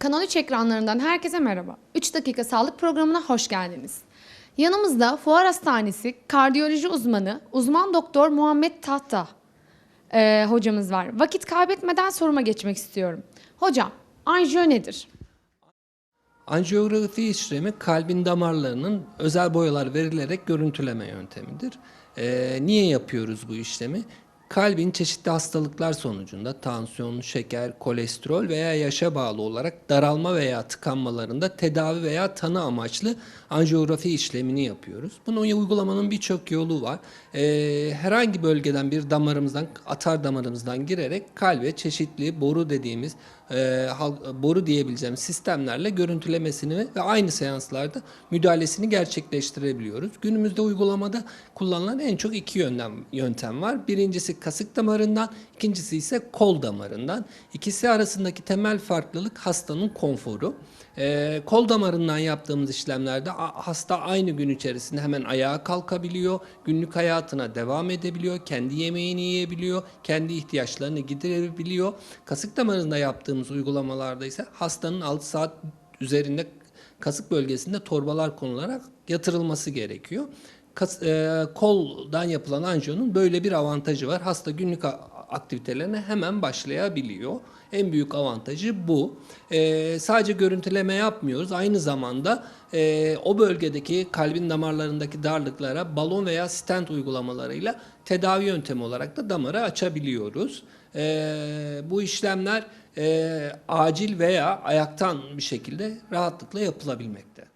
Kanal 3 ekranlarından herkese merhaba. 3 dakika sağlık programına hoş geldiniz. Yanımızda Fuar Hastanesi kardiyoloji uzmanı, uzman doktor Muhammed Tahta e, hocamız var. Vakit kaybetmeden soruma geçmek istiyorum. Hocam, anjiyo nedir? Anjiyografi işlemi kalbin damarlarının özel boyalar verilerek görüntüleme yöntemidir. Ee, niye yapıyoruz bu işlemi? Kalbin çeşitli hastalıklar sonucunda tansiyon, şeker, kolesterol veya yaşa bağlı olarak daralma veya tıkanmalarında tedavi veya tanı amaçlı anjiyografi işlemini yapıyoruz. Bunu uygulamanın birçok yolu var. Ee, herhangi bölgeden bir damarımızdan, atar damarımızdan girerek kalbe çeşitli boru dediğimiz e, boru diyebileceğimiz sistemlerle görüntülemesini ve aynı seanslarda müdahalesini gerçekleştirebiliyoruz. Günümüzde uygulamada kullanılan en çok iki yöntem, yöntem var. Birincisi kasık damarından, ikincisi ise kol damarından. İkisi arasındaki temel farklılık hastanın konforu. E, kol damarından yaptığımız işlemlerde hasta aynı gün içerisinde hemen ayağa kalkabiliyor, günlük hayatına devam edebiliyor, kendi yemeğini yiyebiliyor, kendi ihtiyaçlarını giderebiliyor. Kasık damarında yaptığımız uygulamalarda ise hastanın 6 saat üzerinde kasık bölgesinde torbalar konularak yatırılması gerekiyor. Kas, e, koldan yapılan anjiyonun böyle bir avantajı var. Hasta günlük aktivitelerine hemen başlayabiliyor. En büyük avantajı bu. E, sadece görüntüleme yapmıyoruz. Aynı zamanda e, o bölgedeki kalbin damarlarındaki darlıklara balon veya stent uygulamalarıyla tedavi yöntemi olarak da damarı açabiliyoruz. E, bu işlemler e, acil veya ayaktan bir şekilde rahatlıkla yapılabilmekte.